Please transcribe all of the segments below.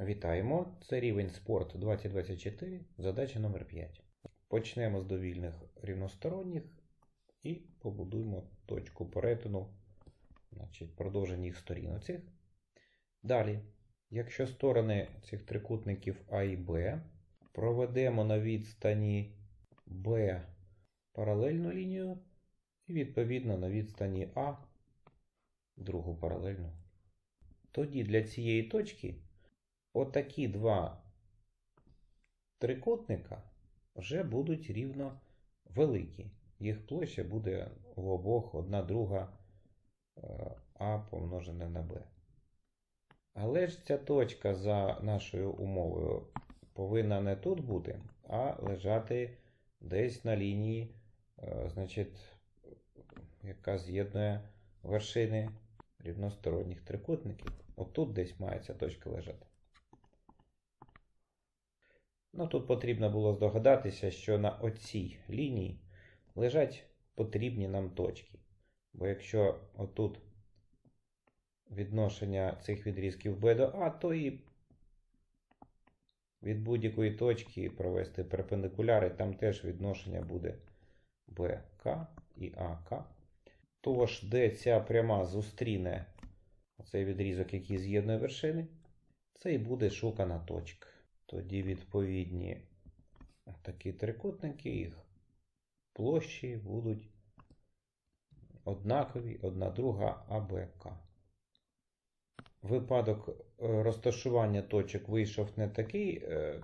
Вітаємо! Це рівень спорт 2024, задача номер 5. Почнемо з довільних рівносторонніх і побудуємо точку перетину, значить, продовження їх сторін оцих. Далі, якщо сторони цих трикутників А і Б проведемо на відстані Б паралельну лінію і відповідно на відстані А другу паралельну. Тоді для цієї точки отакі два трикутника вже будуть рівно великі. Їх площа буде в обох одна друга е, А помножене на Б. Але ж ця точка за нашою умовою повинна не тут бути, а лежати десь на лінії, е, значить, яка з'єднує вершини рівносторонніх трикутників. Отут десь має ця точка лежати. Ну, тут потрібно було здогадатися, що на оцій лінії лежать потрібні нам точки. Бо якщо отут відношення цих відрізків B до А, то і від будь-якої точки провести перпендикуляри, там теж відношення буде BK і АК. Тож, де ця пряма зустріне цей відрізок, який з'єднує вершини, це і буде шукана точка. Тоді відповідні такі трикутники, їх площі будуть однакові, одна друга АБК. Випадок е, розташування точок вийшов не такий, е,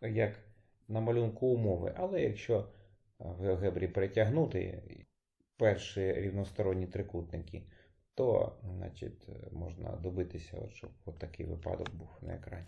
як на малюнку умови, але якщо в геогебрі перетягнути перші рівносторонні трикутники, то значить, можна добитися, щоб от такий випадок був на екрані.